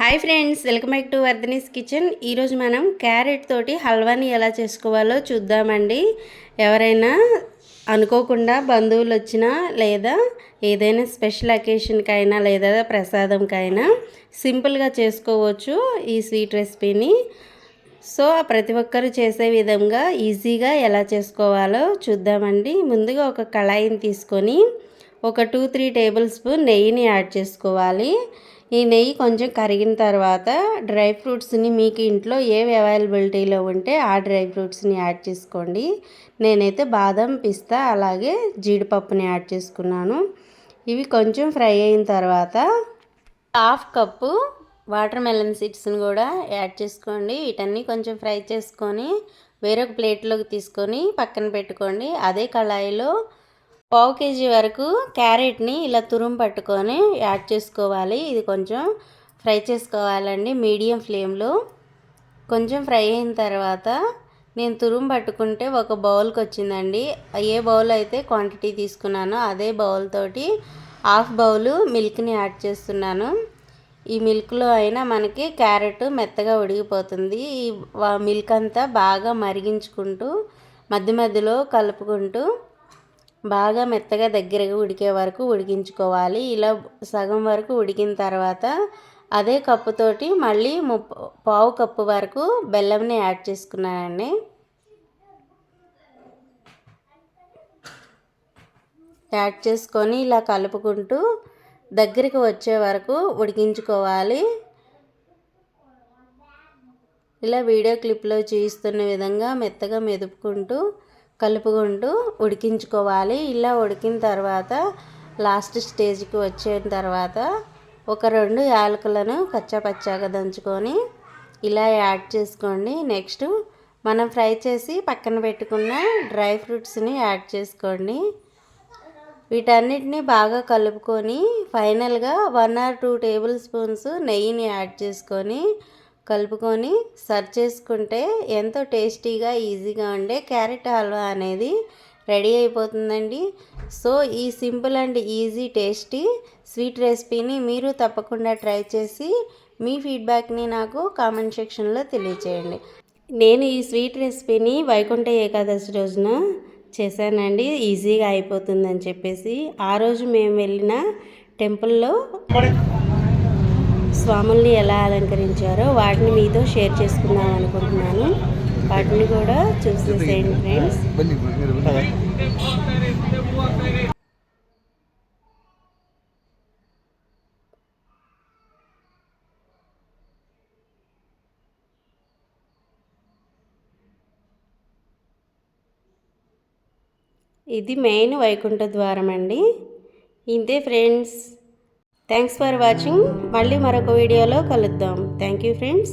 Hi friends welcome back to Vardhani's kitchen. ఈరోజు మనం carrot తోటి హల్వాని ఎలా చేసుకోవాలో చూద్దామండి. ఎవరైనా అనుకోకుండా బంధువులు వచ్చినా లేదా ఏదైనా స్పెషల్ అకేషన్కైనా లేదా ప్రసాదంకైనా సింపుల్గా చేసుకోవచ్చు ఈ స్వీట్ రెసిపీని. సో ప్రతి ఒక్కరు చేసే విధంగా ఈజీగా ఎలా చేసుకోవాలో చూద్దామండి. ముందుగా ఒక కళాయిని తీసుకొని ఒక టూ త్రీ టేబుల్ స్పూన్ నెయ్యిని యాడ్ చేసుకోవాలి. ఈ నెయ్యి కొంచెం కరిగిన తర్వాత డ్రై ఫ్రూట్స్ని మీకు ఇంట్లో ఏవి అవైలబిలిటీలో ఉంటే ఆ డ్రై ఫ్రూట్స్ని యాడ్ చేసుకోండి. నేనైతే బాదం పిస్తా అలాగే జీడిపప్పుని యాడ్ చేసుకున్నాను. ఇవి కొంచెం ఫ్రై అయిన తర్వాత హాఫ్ కప్పు వాటర్ మెలన్ సీడ్స్ని కూడా యాడ్ చేసుకోండి. వీటన్నీ కొంచెం ఫ్రై చేసుకొని వేరొక ప్లేట్లోకి తీసుకొని పక్కన పెట్టుకోండి. అదే కళాయిలో పావు కేజీ వరకు క్యారెట్ని ఇలా తురుము పట్టుకొని యాడ్ చేసుకోవాలి. ఇది కొంచెం ఫ్రై చేసుకోవాలండి మీడియం ఫ్లేమ్లో. కొంచెం ఫ్రై అయిన తర్వాత నేను తురుము పట్టుకుంటే ఒక బౌల్కి వచ్చిందండి. ఏ బౌల్ అయితే క్వాంటిటీ తీసుకున్నానో అదే బౌల్ తోటి హాఫ్ బౌలు మిల్క్ని యాడ్ చేస్తున్నాను. ఈ మిల్క్లో అయినా మనకి క్యారెట్ మెత్తగా ఉడిగిపోతుంది ఈ మిల్క్ అంతా బాగా మరిగించుకుంటూ మధ్య మధ్యలో కలుపుకుంటూ బాగా మెత్తగా దగ్గరగా ఉడికే వరకు ఉడికించుకోవాలి. ఇలా సగం వరకు ఉడికిన తర్వాత అదే కప్పుతోటి మళ్ళీ ముప్ప పావు కప్పు వరకు బెల్లంని యాడ్ చేసుకున్నానండి. యాడ్ చేసుకొని ఇలా కలుపుకుంటూ దగ్గరికి వచ్చే వరకు ఉడికించుకోవాలి. ఇలా వీడియో క్లిప్లో చూస్తున్న విధంగా మెత్తగా మెదుపుకుంటూ కలుపుకుంటూ ఉడికించుకోవాలి. ఇలా ఉడికిన తర్వాత లాస్ట్ స్టేజ్కి వచ్చిన తర్వాత ఒక రెండు యాలకులను కచ్చాపచ్చాగా దంచుకొని ఇలా యాడ్ చేసుకోండి. నెక్స్ట్ మనం ఫ్రై చేసి పక్కన పెట్టుకున్న డ్రై ఫ్రూట్స్ని యాడ్ చేసుకోండి. వీటన్నిటిని బాగా కలుపుకొని ఫైనల్గా one or two tablespoons నెయ్యిని యాడ్ చేసుకొని కలుపుకొని సర్వ్ చేసుకుంటే ఎంతో టేస్టీగా ఈజీగా ఉండే క్యారెట్ హల్వా అనేది రెడీ అయిపోతుందండి. సో ఈ simple and easy tasty sweet రెసిపీని మీరు తప్పకుండా ట్రై చేసి మీ ఫీడ్బ్యాక్ని నాకు కామెంట్ సెక్షన్లో తెలియచేయండి. నేను ఈ స్వీట్ రెసిపీని వైకుంఠ ఏకాదశి రోజున చేశానండి. ఈజీగా అయిపోతుందని చెప్పేసి ఆ రోజు మేము వెళ్ళిన టెంపుల్లో స్వాముల్ని ఎలా అలంకరించారో వాటిని మీతో షేర్ చేసుకుందాం అనుకుంటున్నాను. వాటిని కూడా చూసేసేయండి ఫ్రెండ్స్ ఇది మెయిన్ వైకుంఠ ద్వారం అండి. ఇంతే ఫ్రెండ్స్ థ్యాంక్స్ ఫర్ వాచింగ్ మళ్ళీ మరొక వీడియోలో కలుద్దాం. Thank you friends